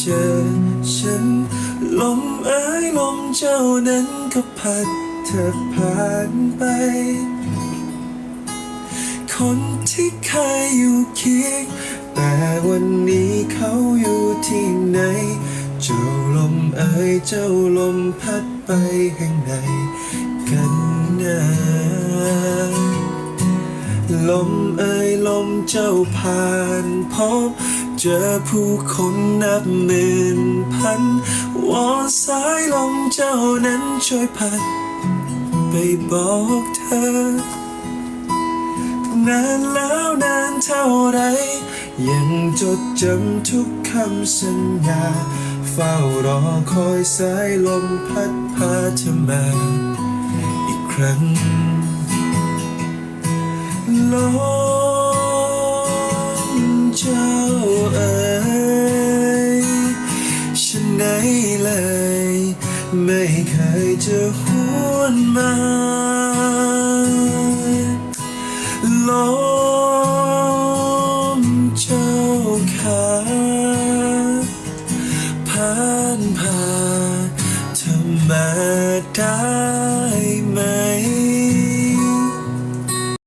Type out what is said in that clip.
เจอฉัน ลมเอ้ยลมเจ้านั้นก็พัดเธอผ่านไป คนที่เคยอยู่เคียงแต่วันนี้เขาอยู่ที่ไหน เจ้าลมเอ่ยเจ้าลมพัดไปแห่งใดกันนะ ลมเอ่ยลมเจ้าผ่านพบ เจอผู้คนนับหมื่นพันวอนสายลมเจ้านั้นช่วยพัด ไปบอกเธอ นานแล้วนานเท่าไร ยังจดจำทุกคำสัญญา เฝ้ารอคอยสายลมพัดพาเธอมา อีกครั้ง ไม่เคยจะหวนมาลมเจ้าขาผ่านผ่านเธอมาได้